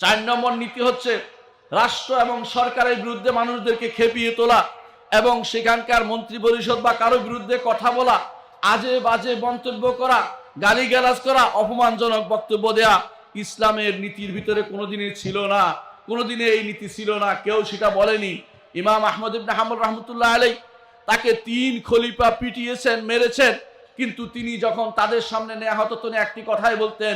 চার নম্বর নীতি হচ্ছে রাষ্ট্র এবং সরকারের বিরুদ্ধে মানুষদেরকে খেপিয়ে তোলা এবং সেখানকার মন্ত্রী পরিষদ বা কারও বিরুদ্ধে কথা বলা, আজে বাজে মন্তব্য করা, গালিগালাজ করা, অপমানজনক বক্তব্য দেয়া ইসলামের নীতির ভিতরে কোনোদিনই ছিল না। কোনোদিনে এই নীতি ছিল না। কেউ সেটা বলেনি। ইমাম আহমদ ইবনে হাম্বল রহমতুল্লাহ আলাই তাকে তিন খলিফা পিটিয়েছেন, মেরেছেন। কিন্তু তিনি যখন তাদের সামনে নেওয়া হতো, তিনি একটি কথাই বলতেন,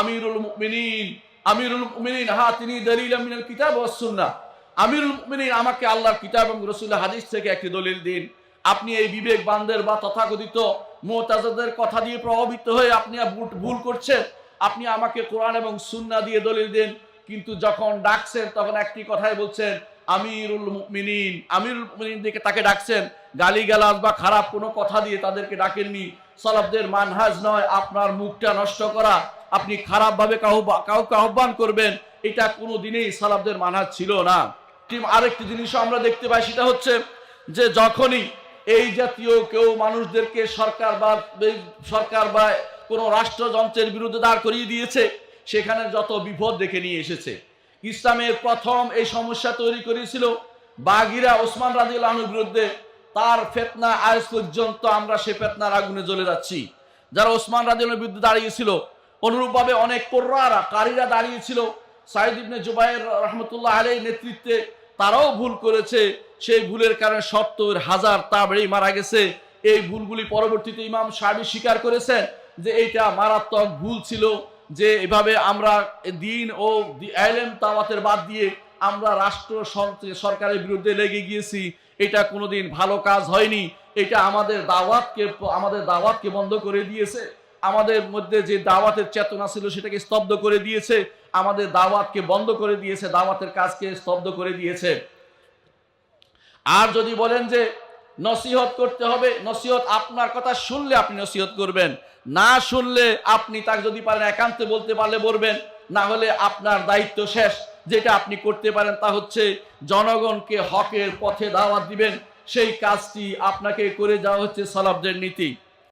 আমিরুল মুমিনিন আমিরুল মুমিনিন হা তিনি দলিল মিনাল কিতাব ও সুন্নাহ। আমিরুল মুমিনিন, আমাকে আল্লাহর কিতাব এবং রসুল হাদিস থেকে একটি দলিল দিন। আপনি এই বিবেক বান্ধের বা তথাকথিত মোতাজাদের কথা দিয়ে প্রভাবিত হয়ে আপনি ভুল- করছেন, আপনি আমাকে কোরআন এবং সুন্না দিয়ে দলিল দিন। কিন্তু যখন ডাকছেন, তখন একটি কথাই বলছেন আমিরুল মুমিনিন আমিরুল মুমিনিন দিকে তাকে ডাকছেন। গালিগালাজ বা খারাপ কোনো কথা দিয়ে তাদেরকে ডাকেননি। সলাফদের মানহাজ নয়, আপনার মুখটা নষ্ট করা। আপনি খারাপভাবে কাউ কাউকে আহ্বান করবেন, এটা কোনো দিনেই সালাফদের মানহাজ ছিল না। আরেকটি জিনিসও আমরা দেখতে পাই, সেটা হচ্ছে যে যখনই এই জাতীয় কেউ মানুষদেরকে সরকার বা সরকার বা কোনো রাষ্ট্রযন্ত্রের বিরুদ্ধে দাঁড় করিয়ে দিয়েছে, সেখানে যত বিপদ দেখে নিয়ে এসেছে। ইসলামের প্রথম এই সমস্যা তৈরি করেছিল বাগিরা ওসমান রাজিউল্লাহর বিরুদ্ধে। তার ফেতনা আজ পর্যন্ত আমরা সে ফেতনার আগুনে জ্বলে যাচ্ছি। যারা ওসমান রাজিউল্লাহর বিরুদ্ধে দাঁড়িয়েছিল, অনুরূপভাবে অনেক কোর্রারা, কারীরা দাঁড়িয়েছিল। সাইদ ইবনে জুবাইর রহমতুল্লাহ আলীর নেতৃত্বে তারাও ভুল করেছে। সেই ভুলের কারণে সত্তর হাজার তাবড়ি মারা গেছে। এই ভুলগুলি পরবর্তীতে ইমাম সাহেব স্বীকার করেছেন যে এইটা মারাত্মক ভুল ছিল। যে এভাবে আমরা দিন ও এলেম তাওয়াতের বাদ দিয়ে আমরা রাষ্ট্র সরকারের বিরুদ্ধে লেগে গিয়েছি, এটা কোনোদিন ভালো কাজ হয়নি। এটা আমাদের দাওয়াতকে আমাদের দাওয়াতকে বন্ধ করে দিয়েছে। আমাদের মধ্যে যে দাওয়াতের চেতনা ছিল সেটাকে স্তব্ধ করে দিয়েছে। আমাদের দাওয়াতকে বন্ধ করে দিয়েছে, দাওয়াতের কাজকে স্তব্ধ করে দিয়েছে। আর যদি বলেন যে নসিহত করতে হবে। নসিহত আপনার কথা শুনলে আপনি নসিহত করবেন। না শুনলে আপনি তাকে যদি পারেন একান্তে বলতে পারলে বলবেন। না হলে আপনার দায়িত্ব শেষ। যেটা আপনি করতে পারেন তা হচ্ছে জনগণকে হকের পথে দাওয়াত দিবেন। সেই কাজটি আপনাকে করে যাওয়া হচ্ছে সলাবদের নীতি।